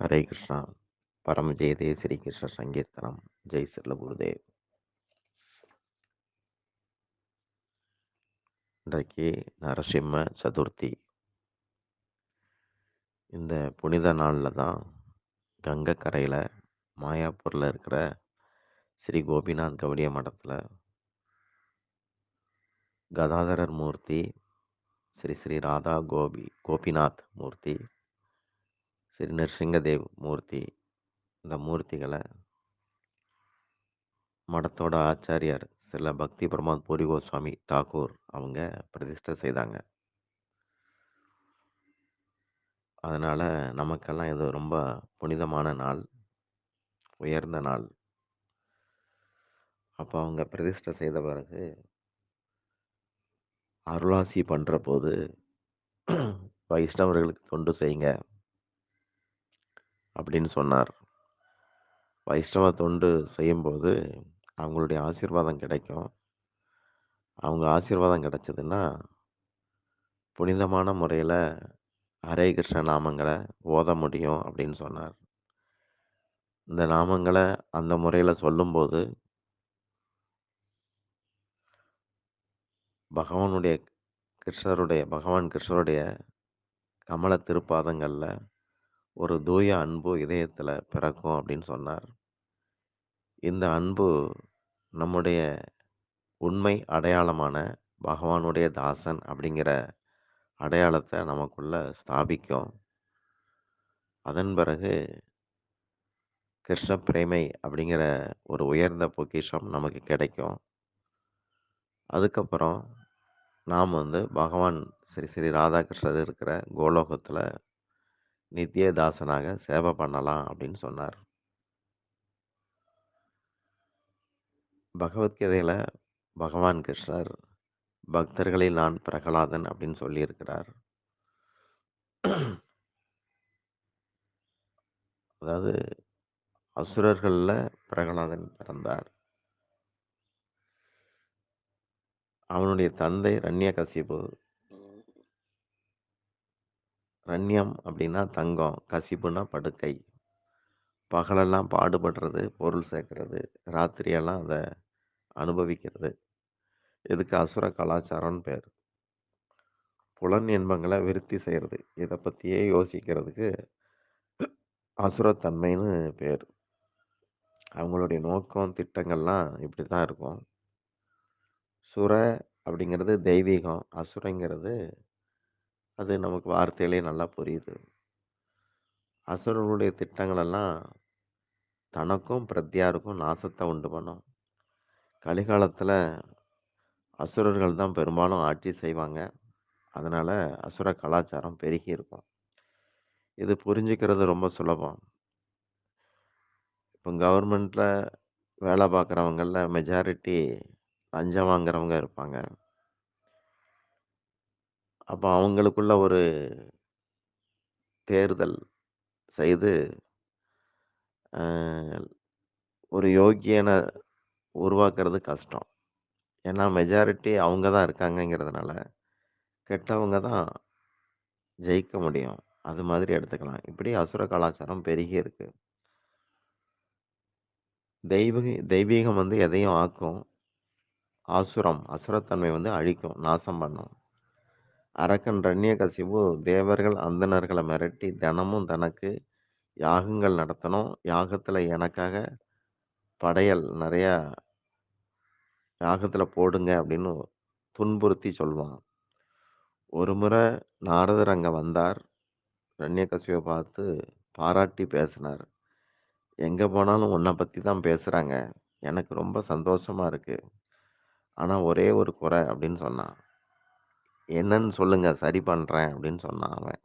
ஹரே கிருஷ்ணா. பரம் ஜெயதே ஸ்ரீ கிருஷ்ண சங்கீர்த்தனம். ஜெய் சிர்ல குருதேவ். இன்றைக்கு நரசிம்ம சதுர்த்தி. இந்த புனித நாளில் தான் கங்கை கரையில் மாயாப்பூரில் இருக்கிற ஸ்ரீ கோபிநாத் கவுடிய மடத்தில் கதாதரர் மூர்த்தி ஸ்ரீ ஸ்ரீ ராதா கோபி கோபிநாத் மூர்த்தி ஸ்ரீ நரசிங்கதேவ் மூர்த்தி இந்த மூர்த்திகளை மடத்தோட ஆச்சாரியார் சில பக்தி பிரமாத் பூரி கோஸ்வாமி தாக்கூர் அவங்க பிரதிஷ்டை செய்தாங்க. அதனால் நமக்கெல்லாம் இது ரொம்ப புனிதமான நாள் உயர்ந்த நாள். அப்போ அவங்க பிரதிஷ்டை செய்த பிறகு அருளாசி பண்ணுற போது வைஷ்ணவர்களுக்கு தொண்டு செய்யுங்க. அப்படின்னு சொன்னார். வைஷ்ணவ தொண்டு செய்யும்போது அவங்களுடைய ஆசீர்வாதம் கிடைக்கும். அவங்க ஆசீர்வாதம் கிடைச்சதுன்னா புனிதமான முறையில் ஹரே கிருஷ்ண நாமங்களை ஓத முடியும் அப்படின்னு சொன்னார். இந்த நாமங்களை அந்த முறையில் சொல்லும்போது பகவானுடைய கிருஷ்ணருடைய பகவான் கிருஷ்ணருடைய கமல திருப்பாதங்களில் ஒரு தூய அன்பு இதயத்தில் பிறக்கும் அப்படின்னு சொன்னார். இந்த அன்பு நம்முடைய உண்மை அடையாளமான பகவானுடைய தாசன் அப்படிங்கிற அடையாளத்தை நமக்குள்ள ஸ்தாபிக்கும். அதன் பிறகு கிருஷ்ண பிரேமை அப்படிங்கிற ஒரு உயர்ந்த பொக்கிஷம் நமக்கு கிடைக்கும். அதுக்கப்புறம் நாம் வந்து பகவான் ஸ்ரீ ஸ்ரீ ராதாகிருஷ்ணர் இருக்கிற கோலோகத்தில் நித்தியதாசனாக சேவை பண்ணலாம் அப்படின்னு சொன்னார். பகவத்கீதையில் பகவான் கிருஷ்ணர் பக்தர்களை நான் பிரகலாதன் அப்படின்னு சொல்லியிருக்கிறார். அதாவது அசுரர்களில் பிரகலாதன் பிறந்தார். அவனுடைய தந்தை ரண்யகசிபு ரண்யம் அப்படின்னா தங்கம் கசிப்புனா படுக்கை. பகலெல்லாம் பாடுபடுறது பொருள் சேர்க்கறது ராத்திரியெல்லாம் அதை அனுபவிக்கிறது. இதுக்கு அசுர கலாச்சாரம்னு பேர். புலன் இன்பங்களை விருத்தி செய்கிறது இதை பற்றியே யோசிக்கிறதுக்கு அசுரத்தன்மைன்னு பேர். அவங்களுடைய நோக்கம் திட்டங்கள்லாம் இப்படி தான் இருக்கும். சுர அப்படிங்கிறது தெய்வீகம் அசுரங்கிறது அது நமக்கு வார்த்தையிலே நல்லா புரியுது. அசுரனுடைய திட்டங்களெல்லாம் தனக்கும் பிரத்யாருக்கும் நாசத்தை உண்டு பண்ணும். கலிகாலத்தில் அசுரர்கள் தான் பெரும்பாலும் ஆட்சி செய்வாங்க. அதனால் அசுர கலாச்சாரம் பெருகி இருக்கும். இது புரிஞ்சுக்கிறது ரொம்ப சுலபம். இப்போ கவர்மெண்ட்டில் வேலை பார்க்குறவங்களில் மெஜாரிட்டி லஞ்சம் வாங்குறவங்க இருப்பாங்க. அப்போ அவங்களுக்குள்ள ஒரு தேர்தல் செய்து ஒரு யோக்கியனை உருவாக்குறது கஷ்டம். ஏன்னா மெஜாரிட்டி அவங்க தான் இருக்காங்கங்கிறதுனால கெட்டவங்க தான் ஜெயிக்க முடியும். அது மாதிரி எடுத்துக்கலாம். இப்படி அசுர கலாச்சாரம் பெருகி இருக்கு. தெய்வீக தெய்வீகம் வந்து எதையும் ஆக்கும். ஆசுரம் அசுரத்தன்மை வந்து அழிக்கும் நாசம் பண்ணும். அரக்கன் ரண்யகசிபு தேவர்கள் அந்தணர்களை மிரட்டி தினமும் தனக்கு யாகங்கள் நடத்தணும். யாகத்தில் எனக்காக படையல் நிறையா யாகத்தில் போடுங்க அப்படின்னு துன்புறுத்தி சொல்லுவான் ஒரு முறை நாரதர் அங்கே வந்தார். ரண்யகசிவை பார்த்து பாராட்டி பேசினார். எங்கே போனாலும் உன்னை பற்றி தான் பேசுகிறாங்க எனக்கு ரொம்ப சந்தோஷமாக இருக்குது ஆனால் ஒரே ஒரு குறை அப்படின்னு சொன்னான். என்னன்னு சொல்லுங்க சரி பண்ணுறேன் அப்படின்னு சொன்னான் அவன்.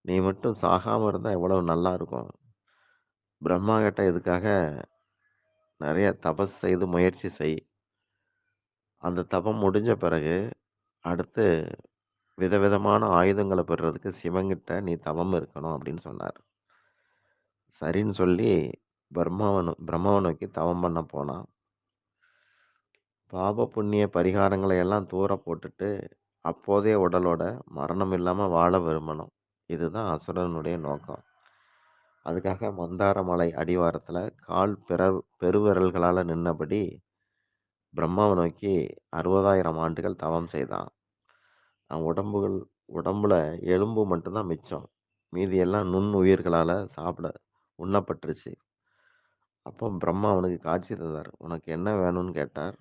நீ மட்டும் சாகாமல் இருந்தால் எவ்வளவு நல்லா இருக்கும். பிரம்மா கிட்ட இதுக்காக நிறைய தபஸ் செய்து முயற்சி செய். அந்த தபம் முடிஞ்ச பிறகு அடுத்து விதவிதமான ஆயுதங்களை பெறுறதுக்கு சிவங்கிட்ட நீ தவம் இருக்கணும் அப்படின்னு சொன்னார். சரின்னு சொல்லி பிரம்மாவை பிரம்மாவை நோக்கி தவம் பண்ண போனான். பாப புண்ணிய பரிகாரங்களை எல்லாம் தூர போட்டுட்டு அப்போதைய உடலோட மரணம் இல்லாமல் வாழ விரும்பணும் இதுதான் அசுரனுடைய நோக்கம் அதுக்காக மந்தார மலை அடிவாரத்துல கால் பெர பெருவிரல்களால நின்னபடி பிரம்மாவை நோக்கி 60,000 ஆண்டுகள் தவம் செய்தான். அவன் உடம்புகள் உடம்புல எலும்பு மட்டும் தான் மிச்சம். மீதி எல்லாம் நுண்ணுயிர்களால சாப்பிட உண்ணப்பட்டுருச்சு. அப்போ பிரம்மா அவனுக்கு காட்சி தந்தார். "உனக்கு என்ன வேணும்னு?" கேட்டார்.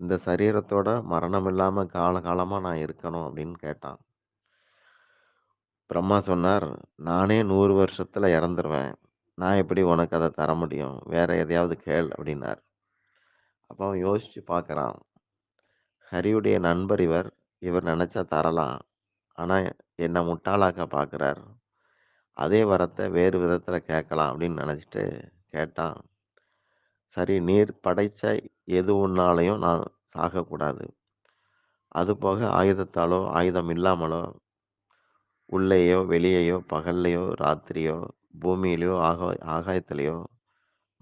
"இந்த சரீரத்தோட மரணம் இல்லாமல் காலகாலமாக நான் இருக்கணும்." அப்படின்னு கேட்டான். பிரம்மா சொன்னார், "நானே நூறு வருஷத்தில் இறந்துருவேன். நான் எப்படி உனக்கு அதை தர முடியும்? வேற எதையாவது கேள்." அப்படின்னார். அப்போ அவன் யோசித்து பார்க்குறான் ஹரியுடைய நண்பர் இவர். இவர் நினச்சா தரலாம். ஆனால் என்னை முட்டாளாக்க பார்க்குறார் அதே வரத்தை வேறு விதத்தில் கேட்கலாம் அப்படின்னு நினச்சிட்டு கேட்டான். "சரி, நீர் படைத்த எது ஒன்றாலையும் நான் சாகக்கூடாது. அதுபோக ஆயுதத்தாலோ, ஆயுதம் இல்லாமலோ, உள்ளேயோ, வெளியேயோ, பகல்லையோ, ராத்திரியோ, பூமியிலையோ ஆகா ஆகாயத்திலேயோ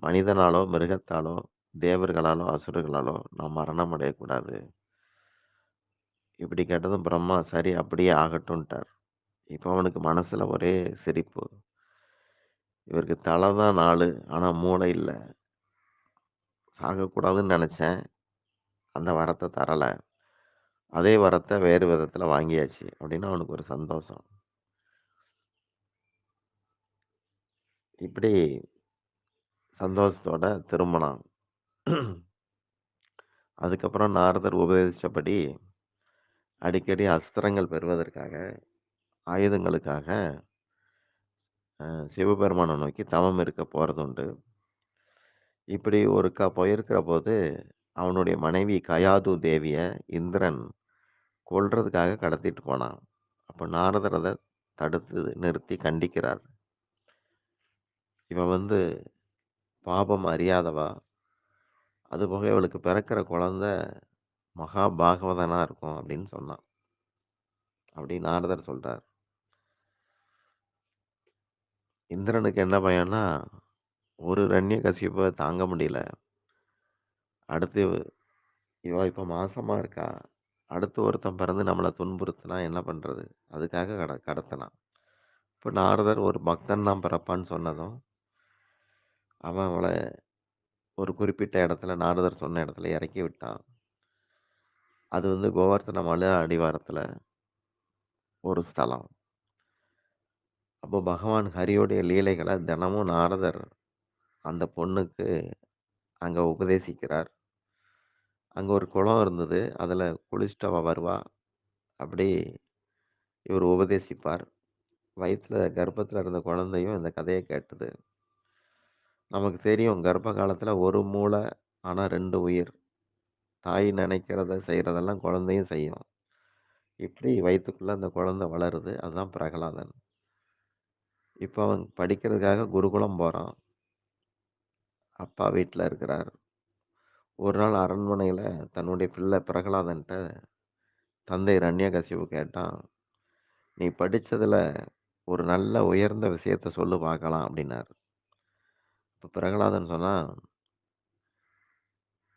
மனிதனாலோ, மிருகத்தாலோ, தேவர்களாலோ, அசுரர்களாலோ நாம் மரணம் அடையக்கூடாது." இப்படி கேட்டதும் பிரம்மா, "சரி அப்படியே ஆகட்டும்ட்டார் இப்போ அவனுக்கு மனசில் ஒரே சிரிப்பு. இவருக்கு தலை தான் நாலு ஆனால் மூளை இல்லை சாகக்கூடாதுன்னு நினச்சேன் அந்த வரத்தை தரலை அதே வரத்தை வேறு விதத்தில் வாங்கியாச்சு. அப்படின்னு அவனுக்கு ஒரு சந்தோஷம். இப்படி சந்தோஷத்தோட திரும்புனான். அதுக்கப்புறம் நாரதர் உபதேசித்தபடி அடிக்கடி அஸ்திரங்கள் பெறுவதற்காக, ஆயுதங்களுக்காக சிவபெருமானை நோக்கி தவம் இருக்க போகிறது உண்டு இப்படி ஒருக்கா போயிருக்கிறபோது, அவனுடைய மனைவி கயாது தேவியை இந்திரன் கொல்றதுக்காக கடத்திட்டு போனான். அப்போ நாரதர் அதை தடுத்து நிறுத்தி கண்டிக்கிறார். இவன் வந்து பாபம் அறியாதவா. அதுபோக இவளுக்கு பிறக்கிற குழந்த மகா பாகவதனாக இருக்கும்." அப்படின்னு சொன்னான். அப்படி நாரதர் சொல்கிறார் இந்திரனுக்கு என்ன பயன்னா ஒரு ரன்னிய கசிப்பை தாங்க முடியல. அடுத்து இவ இப்போ மாசமாக இருக்கா. அடுத்து ஒருத்தன் பிறந்து நம்மளை துன்புறுத்தினா என்ன பண்ணுறது அதுக்காக கட கடத்தினான் இப்போ நாரதர் ஒரு பக்தன் தான் பிறப்பான்னு சொன்னதும், அவன் அவளை ஒரு குறிப்பிட்ட இடத்துல நாரதர் சொன்ன இடத்துல இறக்கி விட்டான். அது வந்து கோவர்த்தன மலை அடிவாரத்தில் ஒரு ஸ்தலம். அப்போ பகவான் ஹரியோடைய லீலைகளை தினமும் நாரதர் அந்த பொண்ணுக்கு அங்கே உபதேசிக்கிறார். அங்கே ஒரு குளம் இருந்தது. அதில் குளிச்சுட்டு அவள் வருவா. அப்படி இவர் உபதேசிப்பார். வயிற்றில் கர்ப்பத்தில் இருந்த குழந்தையும் இந்த கதையை கேட்டது. நமக்கு தெரியும் கர்ப்ப காலத்தில் ஒரு மூளை, ஆனால் ரெண்டு உயிர். தாய் நினைக்கிறத செய்கிறதெல்லாம் குழந்தையும் செய்யும். இப்படி வயிற்றுக்குள்ளே அந்த குழந்தை வளருது. அதுதான் பிரகலாதன். இப்போ அவன் படிக்கிறதுக்காக குருகுலம் போகிறான் அப்பா வீட்டில் இருக்கிறார். ஒரு நாள் அரண்மனையில் தன்னுடைய பிள்ளை பிரகலாதன்ட்ட தந்தை இரண்யகசிபு கேட்டான். "நீ படித்ததில் ஒரு நல்ல உயர்ந்த விஷயத்த சொல்லு பார்க்கலாம்." அப்படின்னார் இப்போ பிரகலாதன் சொன்னால்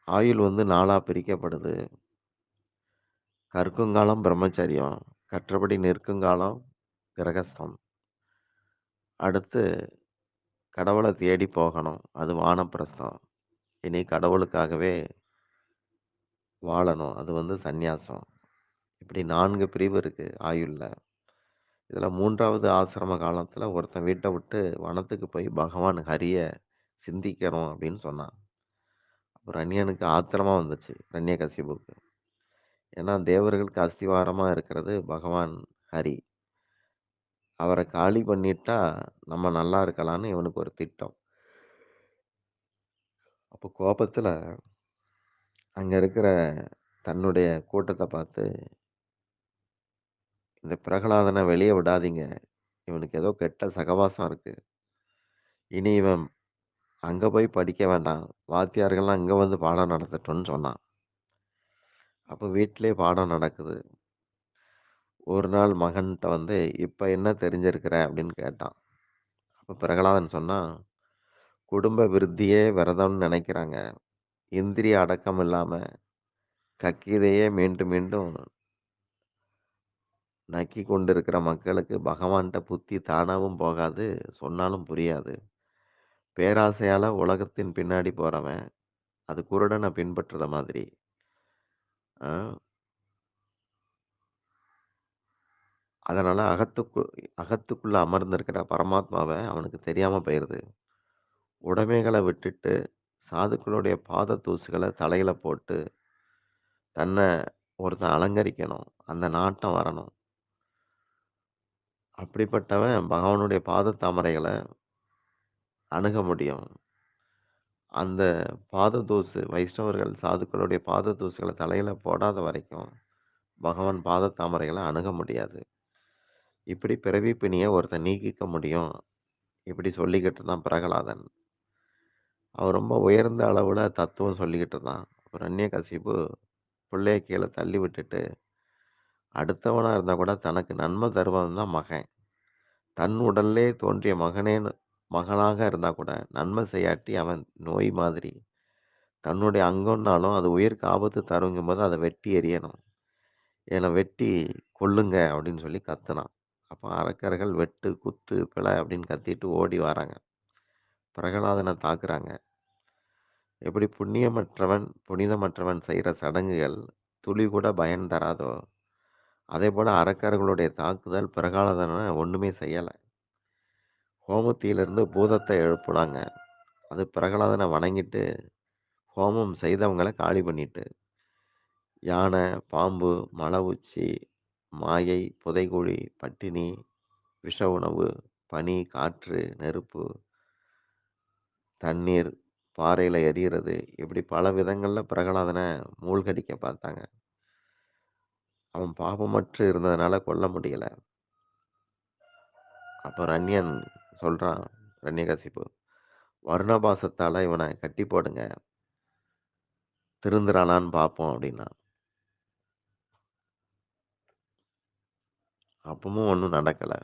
"ஆயுள் வந்து நாளாக பிரிக்கப்படுது. கற்குங்காலம் பிரம்மச்சரியம். கற்றபடி நிற்குங்காலம் கிரகஸ்தம். அடுத்து கடவுளை தேடி போகணும். அது வானப்பிரஸ்தம். இனி கடவுளுக்காகவே வாழணும். அது வந்து சந்நியாசம். இப்படி நான்கு பிரிவு இருக்குது ஆயுளில் இதில் மூன்றாவது ஆசிரம காலத்தில் ஒருத்தன் வீட்டை விட்டு வனத்துக்கு போய் பகவான் ஹரியை சிந்திக்கணும்." அப்படின்னு சொன்னான். அப்ப ரண்யனுக்கு ஆத்திரமா வந்துச்சு. ரண்யகசிபுக்கு ஏன்னா தேவர்களுக்கு அஸ்திவாரமாக இருக்கிறது பகவான் ஹரி. அவர காலி பண்ணிட்டா நம்ம நல்லா இருக்கலாம்னு இவனுக்கு ஒரு திட்டம். அப்போ கோபத்துல அங்க இருக்கிற தன்னுடைய கூட்டத்த பார்த்து "இந்த பிரகலாதன வெளிய விடாதீங்க. இவனுக்கு ஏதோ கெட்ட சகவாசம் இருக்கு. இனி இவன் அங்க போய் படிக்க வேண்டாம். வாத்தியார்கள்லாம் இங்க வந்து பாடம் நடத்தட்டும்னு" சொன்னான். அப்ப வீட்டிலேயே பாடம் நடக்குது. ஒரு நாள் மகன்கிட்ட வந்து, இப்போ என்ன தெரிஞ்சிருக்கிற?" அப்படின்னு கேட்டான். அப்போ பிரகலாதன் சொன்னான், "குடும்ப விருத்தியே விரதம்னு நினைக்கிறாங்க. இந்திரிய அடக்கம் இல்லாமல் கக்கீதையே மீண்டும் மீண்டும் நக்கி கொண்டிருக்கிற மக்களுக்கு பகவான்கிட்ட புத்தி தானாகவும் போகாது, சொன்னாலும் புரியாது. பேராசையால் உலகத்தின் பின்னாடி போகிறவன் அது குருடனை பின்பற்றுற மாதிரி. ஆ அதனால அகத்துக்கு அகத்துக்குள்ள அமர்ந்திருக்கிற பரமாத்மாவ அவனுக்கு தெரியாம போயிருது. உடைமைகள விட்டுட்டு, சாதுக்களுடைய பாத தூசுகள தலையில போட்டு, தன்ன ஒருத்தன் அலங்கரிக்கணும். அந்த நாட்டம் வரணும். அப்படிப்பட்டவன் பகவானுடைய பாத தாமரைகள அணுக முடியும். அந்த பாத தூசு வைஷ்ணவர்கள், சாதுக்களுடைய பாத தூசுகள தலையில போடாத வரைக்கும், பகவான் பாத தாமரைகள அணுக முடியாது. இப்படி பிறவி பிணியை ஒருத்தன் நீக்கிக்க முடியும். இப்படி சொல்லிக்கிட்டு இருந்தான் பிரகலாதன். அவன் ரொம்ப உயர்ந்த அளவில் தத்துவம் சொல்லிக்கிட்டு இருந்தான். கசிப்பு பிள்ளைய கீழே தள்ளி விட்டுட்டு, அடுத்தவனாக இருந்தால் கூட தனக்கு நன்மை தருவன் தான் மகன். தன் உடல்லே தோன்றிய மகனேன்னு மகனாக இருந்தால் கூட, நன்மை செய்யாட்டி அவன் நோய் மாதிரி. தன்னுடைய அங்கம்னாலும் அது உயிருக்கு ஆபத்து தருங்கும்போது அதை வெட்டி எறியணும். என்னை வெட்டி கொல்லுங்க அப்படின்னு சொல்லி கத்துனான். அப்போ அரக்கர்கள் வெட்டு, குத்து, பிழை அப்படின்னு கத்திட்டு ஓடி வராங்க. பிரகலாதனை தாக்குறாங்க. எப்படி புண்ணியமற்றவன், புனிதமற்றவன் செய்கிற சடங்குகள் துளி கூட பயன் தராதோ, அதே போல் அரக்கர்களுடைய தாக்குதல் பிரகலாதன ஒன்றுமே செய்யலை ஹோமத்திலிருந்து பூதத்தை எழுப்புனாங்க. அது பிரகலாதனை வணங்கிட்டு, ஹோமம் செய்தவங்களை காலி பண்ணிட்டு. யானை, பாம்பு, மலை உச்சி, மாயை, புதைகுழி, பட்டினி, விஷ உணவு, பனி, காற்று, நெருப்பு, தண்ணீர், பாறையில எரியிறது, இப்படி பல விதங்கள்ல பிரகலாதன மூழ்கடிக்க பார்த்தாங்க. அவன் பாபமற்று இருந்ததுனால கொல்ல முடியல. அப்ப ரண்யன் சொல்றான், இரண்யகசிபு, வருணபாசத்தால இவன கட்டி போடுங்க. திருந்துறானான்னு பார்ப்போம் அப்படின்னான். அப்பவும் ஒன்றும் நடக்கலை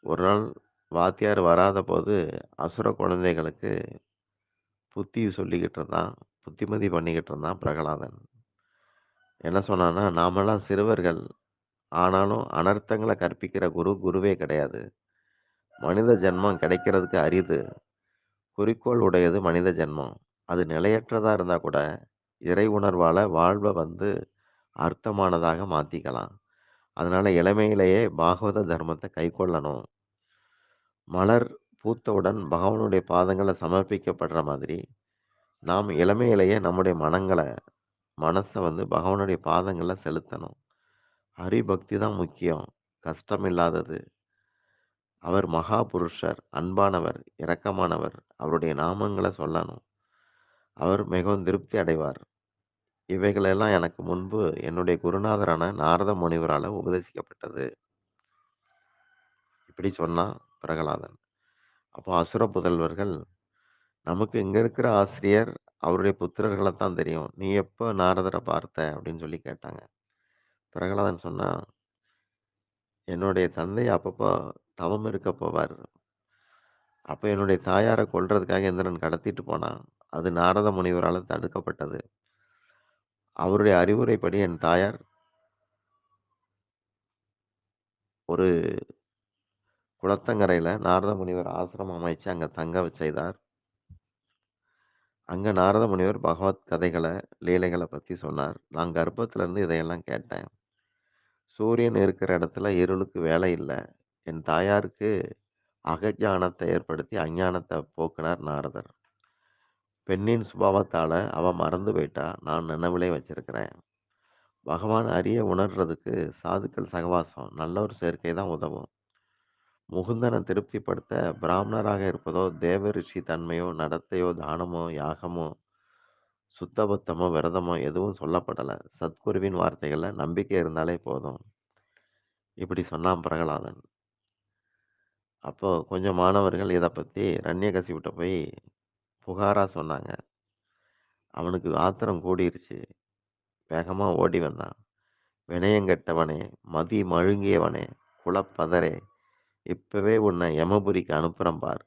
ஒரு நாள் வாத்தியார் வராத போது அசுர குழந்தைகளுக்கு புத்தி சொல்லிக்கிட்டு இருந்தான். புத்திமதி பண்ணிக்கிட்டு இருந்தான் பிரகலாதன். என்ன சொன்னான்னா, நாமெல்லாம் சிறுவர்கள். ஆனாலும் அனர்த்தங்களை கற்பிக்கிற குரு, குருவே கிடையாது. மனித ஜென்மம் கிடைக்கிறதுக்கு அரிது. குறிக்கோள் உடையது மனித ஜென்மம். அது நிலையற்றதாக இருந்தால் கூட, இறை உணர்வால் வாழ்வை வந்து அர்த்தமானதாக மாற்றிக்கலாம் அதனால இளமையிலேயே பாகவத தர்மத்தை கைக்கொள்ளணும். மலர் பூத்தவுடன் பகவானுடைய பாதங்களை சமர்ப்பிக்கப்படுற மாதிரி, நாம் இளமையிலேயே நம்முடைய மனங்களை மனசை வந்து பகவானுடைய பாதங்களை செலுத்தணும். ஹரிபக்தி தான் முக்கியம். கஷ்டம் இல்லாதது. அவர் மகா புருஷர், அன்பானவர், இரக்கமானவர். அவருடைய நாமங்களை சொல்லணும். அவர் மிகவும் திருப்தி அடைவார். இவைகளெல்லாம் எனக்கு முன்பு என்னுடைய குருநாதரான நாரத முனிவரால உபதேசிக்கப்பட்டது. இப்படி சொன்னான் பிரகலாதன். அப்போ அசுர புதல்வர்கள், நமக்கு இங்க இருக்கிற ஆசிரியர், அவருடைய புத்திரர்கள தான் தெரியும். நீ எப்ப நாரதர பார்த்த? அப்படின்னு சொல்லி கேட்டாங்க. பிரகலாதன் சொன்னான், என்னுடைய தந்தை அப்பப்போ தவம் இருக்க போவார். அப்ப என்னுடைய தாயார கொல்றதுக்காக இந்திரன் கடத்திட்டு போனான். அது நாரத முனிவரால தடுக்கப்பட்டது. அவருடைய அறிவுரைப்படி என் தாயார் ஒரு குளத்தங்கரையில் நாரத முனிவர் ஆசிரமம் அமைச்சு அங்கே தங்க செய்தார். அங்கே நாரத முனிவர் பகவத் கதைகளை லீலைகளை பற்றி சொன்னார். நான் கர்ப்பத்திலேருந்து இதையெல்லாம் கேட்டேன். சூரியன் இருக்கிற இடத்துல இருளுக்கு வேலை இல்லை என் தாயாருக்கு அகஞானத்தை ஏற்படுத்தி அஞ்ஞானத்தை போக்குனார் நாரதர். பெண்ணின் சுபாவத்தால் அவன் மறந்து போயிட்டா. நான் நினைவிலே வச்சிருக்கிறேன். பகவான் அறிய உணர்றதுக்கு சாதுக்கள் சகவாசம், நல்ல ஒரு சேர்க்கை தான் உதவும். முகுந்தனை திருப்திப்படுத்த பிராமணராக இருப்பதோ, தேவ ரிஷி தன்மையோ, நடத்தையோ, தானமோ, யாகமோ, சுத்தபத்தமோ, விரதமோ எதுவும் சொல்லப்படலை சத்குருவின் வார்த்தைகளில் நம்பிக்கை இருந்தாலே போதும். இப்படி சொன்னான் பிரகலாதன். அப்போது கொஞ்சம் மாணவர்கள் இத பத்தி இரண்யகசிபுட்ட போய் புகாராக சொன்னாங்க. அவனுக்கு ஆத்திரம் கூடிருச்சு. வேகமாக ஓடி வந்தான். வினயங்கெட்டவனே, மதி மழுங்கியவனே, குலப்பதரே, இப்போவே உன்னை யமபுரிக்கு அனுப்புகிறேன் பார்.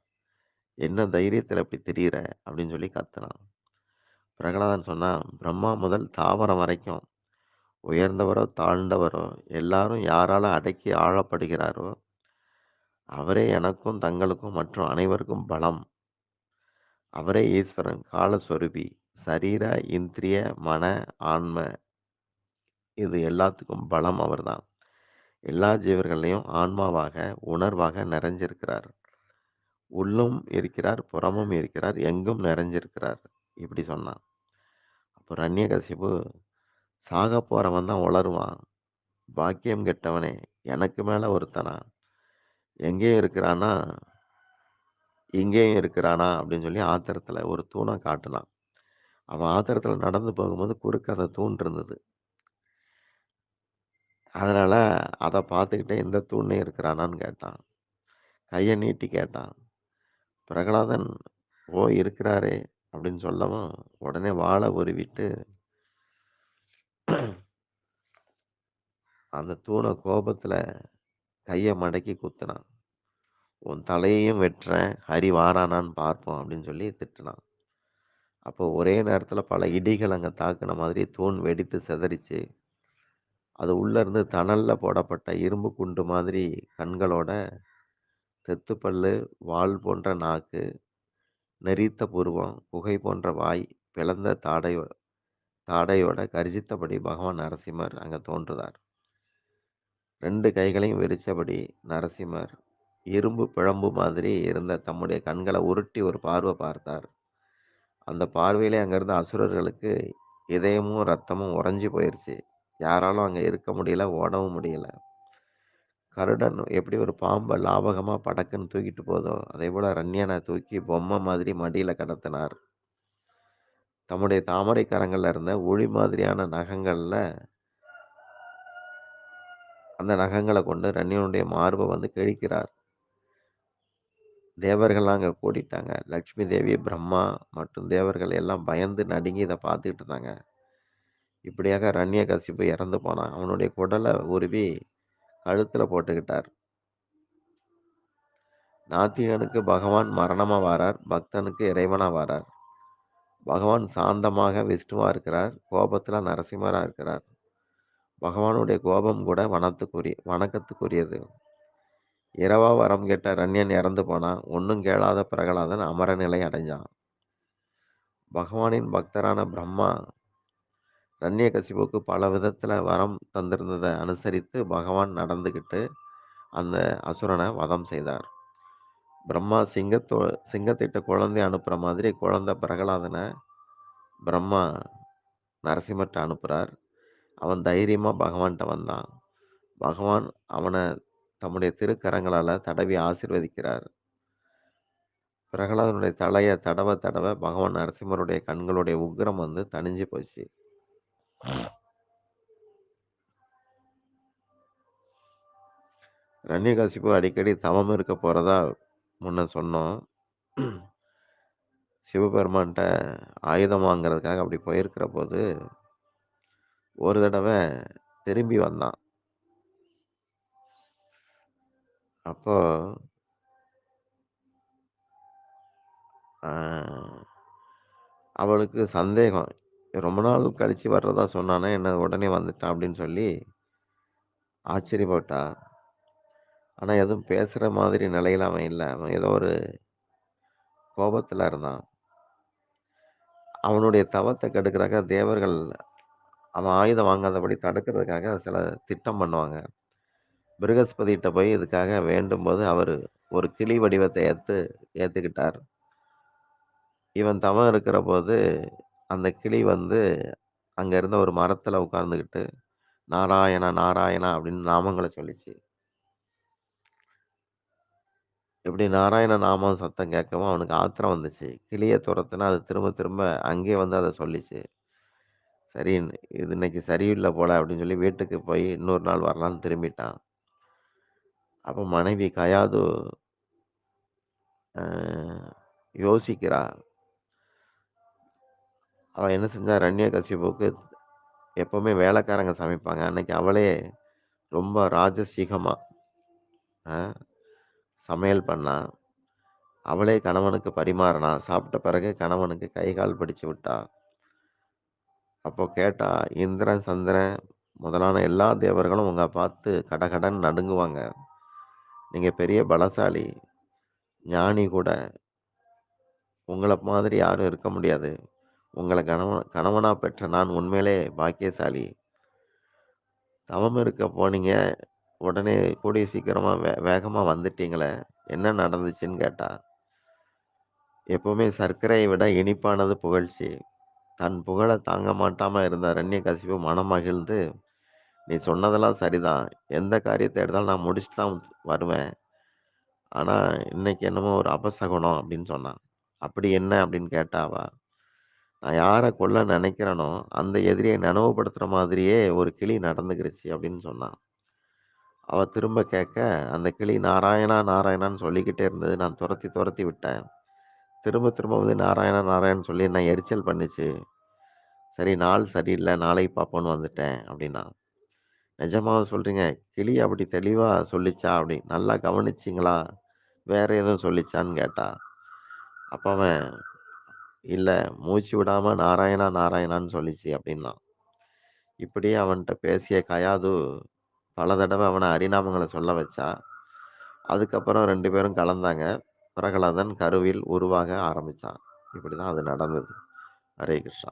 என்ன தைரியத்தில் இப்படி தெரிகிற அப்படின்னு சொல்லி கத்துனான். பிரகலாதன் சொன்னான், பிரம்மா முதல் தாவரம் வரைக்கும் உயர்ந்தவரோ, தாழ்ந்தவரோ எல்லாரும் யாரால் அடக்கி ஆளப்படுகிறாரோ, அவரே எனக்கும், தங்களுக்கும் மற்றும் அனைவருக்கும் பலம். அவரே ஈஸ்வரன், காலஸ்வரூபி. சரீர, இந்திரிய, மன, ஆன்ம இது எல்லாத்துக்கும் பலம் அவர்தான். எல்லா ஜீவர்களையும் ஆன்மாவாக, உணர்வாக நிறைஞ்சிருக்கிறார். உள்ளும் இருக்கிறார், புறமும் இருக்கிறார், எங்கும் நிறைஞ்சிருக்கிறார். இப்படி சொன்னான். அப்போ ரண்யகசிபு சாக போகிறவன் தான் உளருவான். பாக்கியம் கெட்டவனே, எனக்கு மேலே ஒருத்தனா? எங்கே இருக்கிறான்னா இங்கேயும் இருக்கிறானா? அப்படின்னு சொல்லி ஆத்திரத்தில் ஒரு தூணை காட்டினான் அவன் ஆத்திரத்தில் நடந்து போகும்போது குறுக்க அந்த தூண் இருந்தது. அதனால் அதை பார்த்துக்கிட்டே இந்த தூண்ணே இருக்கிறானான்னு கேட்டான். கையை நீட்டி கேட்டான். பிரகலாதன், "ஓ! இருக்கிறாரே" அப்படின்னு சொல்லவும், உடனே வாழை உருவிட்டு அந்த தூணை கோபத்தில் கையை மடக்கி குத்துனான். "உன் தலையையும் வெட்டுறேன், ஹரி வாரானான்னு பார்ப்போம்" அப்படின்னு சொல்லி திட்டுனான். அப்போ ஒரே நேரத்தில் பல இடிகள் அங்கே தாக்குன மாதிரி தூண் வெடித்து செதறிச்சு அது உள்ளேருந்து தணலில் போடப்பட்ட இரும்பு குண்டு மாதிரி கண்களோட, தெத்துப்பல்லு வால் வாள் போன்ற நாக்கு, நெரித்த புருவம், குகை போன்ற வாய், பிளந்த தாடையோ தாடையோட கரிசித்தபடி பகவான் நரசிம்மர் அங்கே தோன்றுதார். ரெண்டு கைகளையும் விரித்தபடி நரசிம்மர், இரும்பு பிழம்பு மாதிரி இருந்த தம்முடைய கண்களை உருட்டி ஒரு பார்வை பார்த்தார். அந்த பார்வையிலே அங்கிருந்த அசுரர்களுக்கு இதயமும், ரத்தமும் உறைஞ்சி போயிருச்சு. யாராலும் அங்கே இருக்க முடியல, ஓடவும் முடியல. கருடன் எப்படி ஒரு பாம்பை லாபகமாக படக்குன்னு தூக்கிட்டு போதோ, அதேபோல ரண்யன தூக்கி பொம்மை மாதிரி மடியில் கடத்தினார். தம்முடைய தாமரை இருந்த ஒளி மாதிரியான நகங்களில் அந்த நகங்களை கொண்டு ரன்யனுடைய மார்பை வந்து கிழிக்கிறார். தேவர்கள்லாம் அங்க கூடிட்டாங்க. லக்ஷ்மி தேவி, பிரம்மா மற்றும் தேவர்கள் எல்லாம் பயந்து நடுங்கி இதை பார்த்துக்கிட்டு இருந்தாங்க. இப்படியாக ரண்யகசிபு இறந்து போனான். அவனுடைய குடலை உருவி கழுத்துல போட்டுக்கிட்டார். நாத்திகனுக்கு பகவான் மரணமா வாரார். பக்தனுக்கு இறைவனா வாரார். பகவான் சாந்தமாக விஷ்ணுவா இருக்கிறார். கோபத்துல நரசிம்மரா இருக்கிறார். பகவானுடைய கோபம் கூட வனத்துக்குரிய வணக்கத்துக்குரியது. இரவா வரம் கேட்ட ரண்யன் இறந்து போனான். ஒன்றும் கேளாத பிரகலாதன் அமர நிலை அடைஞ்சான். பகவானின் பக்தரான பிரம்மா, ரண்ய கசிபுக்கு பல விதத்தில் வரம் தந்திருந்ததை அனுசரித்து பகவான் நடந்துக்கிட்டு அந்த அசுரனை வதம் செய்தார். பிரம்மா சிங்கத்தோ சிங்கத்திட்ட குழந்தை அனுப்புகிற மாதிரி குழந்தை பிரகலாதனை பிரம்மா நரசிம்மர்ட்ட அனுப்புகிறார் அவன் தைரியமாக பகவான்கிட்ட வந்தான். பகவான் அவனை தம்முடைய திருக்கரங்களால் தடவி ஆசிர்வதிக்கிறார் பிரகலாதனுடைய தலையை தடவ தடவ பகவான் நரசிம்மருடைய கண்களுடைய உக்கிரம் வந்து தணிஞ்சு போச்சு. ரண்யகசிபு அடிக்கடி தவம் இருக்க போகிறதா முன்ன சொன்னோம். சிவபெருமான்ட்ட ஆயுதம் வாங்குறதுக்காக அப்படி போயிருக்கிற போது, ஒரு தடவை திரும்பி வந்தான். அப்போ ஆ அவளுக்கு சந்தேகம். ரொம்ப நாள் கழிச்சு வர்றதா சொன்னானே, என்ன உடனே வந்துட்டான் அப்படின்னு சொல்லி ஆச்சரியப்பட்டா. ஆனா எதுவும் பேசுற மாதிரி நிலையில அவன் இல்ல. அவன் ஏதோ ஒரு கோபத்துல இருந்தான். அவனுடைய தவத்த கெடுக்கிறதுக்காக தேவர்கள் அவன் ஆயுதம் வாங்காதபடி தடுக்கிறதுக்காக சில திட்டம் பண்ணுவாங்க. பிருகஸ்பதிட்ட போய் இதுக்காக வேண்டும்போது அவர் ஒரு கிளி வடிவத்தை ஏற்று ஏற்றுக்கிட்டார் இவன் தவம் இருக்கிறபோது, அந்த கிளி வந்து அங்கே இருந்த ஒரு மரத்தில் உட்கார்ந்துக்கிட்டு நாராயணா, நாராயணா அப்படின்னு நாமங்களை சொல்லிச்சு. இப்படி நாராயண நாமம் சத்தம் கேட்கவும் அவனுக்கு ஆத்திரம் வந்துச்சு. கிளியை துரத்துனா அது திரும்ப திரும்ப அங்கேயே வந்து அதை சொல்லிச்சு. சரி இது இன்னைக்கு சரியில்லை போல அப்படின்னு சொல்லி வீட்டுக்கு போய் இன்னொரு நாள் வரலான்னு திரும்பிட்டான். அப்போ மனைவி கயாது யோசிக்கிறா. அவள் என்ன செஞ்சா ரண்யகசிபுக்கு எப்போவுமே வேலைக்காரங்க சமைப்பாங்க. அன்னைக்கு அவளே ரொம்ப ராஜசீகமாக சமையல் பண்ணா. அவளே கணவனுக்கு பரிமாறினா. சாப்பிட்ட பிறகு கணவனுக்கு கை, கால் பிடிச்சு விட்டா. அப்போ கேட்டா, "இந்திரன், சந்திரன் முதலான எல்லா தேவர்களும் உங்க பார்த்து கடகடன் நடுங்குவாங்க. நீங்கள் பெரிய பலசாலி. ஞானி கூட. உங்களை மாதிரி யாரும் இருக்க முடியாது. உங்களை கணவன் கணவனாக பெற்ற நான் உண்மையிலே பாக்கியசாலி. தவம் இருக்க போனீங்க. உடனே கூடிய சீக்கிரமாக வே வேகமாக வந்துட்டீங்களே! என்ன நடந்துச்சுன்னு கேட்டா. எப்போவுமே சர்க்கரையை விட இனிப்பானது புகழ்ச்சி. தன் புகழை தாங்க மாட்டாமல் இருந்த இரண்யகசிபு மனம் மகிழ்ந்து, "நீ சொன்னதெல்லாம் சரிதான். எந்த காரியத்த எடுத்தாலும் நான் முடிச்சுட்டு தான் வருவேன். ஆனால் இன்னைக்கு என்னமோ ஒரு அபசகுணம் அப்படின்னு சொன்னான். "அப்படி என்ன?" அப்படின்னு கேட்டாவா "நான் யாரை கொல்ல நினைக்கிறேனோ, அந்த எதிரியை நினைவுபடுத்துகிற மாதிரியே ஒரு கிளி நடந்துக்கிருச்சு" அப்படின்னு சொன்னான். அவள் திரும்ப கேட்க, "அந்த கிளி நாராயணா, நாராயணான்னு சொல்லிக்கிட்டே இருந்தது. நான் துரத்தி துரத்தி விட்டேன். திரும்ப திரும்ப வந்து நாராயணா, நாராயணன் சொல்லி நான் எரிச்சல் பண்ணுச்சு. சரி நாள் சரியில்லை நாளைக்கு பார்ப்போன்னு வந்துட்டேன்" அப்படின்னா. "நிஜமாவா சொல்கிறீங்க கிளி அப்படி தெளிவாக சொல்லிச்சா?" அப்படி. "நல்லா கவனிச்சிங்களா வேற எதுவும் சொல்லிச்சான்னு?" கேட்டா. அப்போ அவன், இல்லை மூச்சு விடாமல் நாராயணா, நாராயணான்னு சொல்லிச்சு" அப்படின்னான். இப்படியே அவன்கிட்ட பேசிய கயாது, பல தடவை அவனை அரிநாமங்களை சொல்ல வச்சா. அதுக்கப்புறம் ரெண்டு பேரும் கலந்தாங்க. பிரகலாதன் கருவில் உருவாக ஆரம்பிச்சான். இப்படிதான் அது நடந்தது. ஹரே கிருஷ்ணா.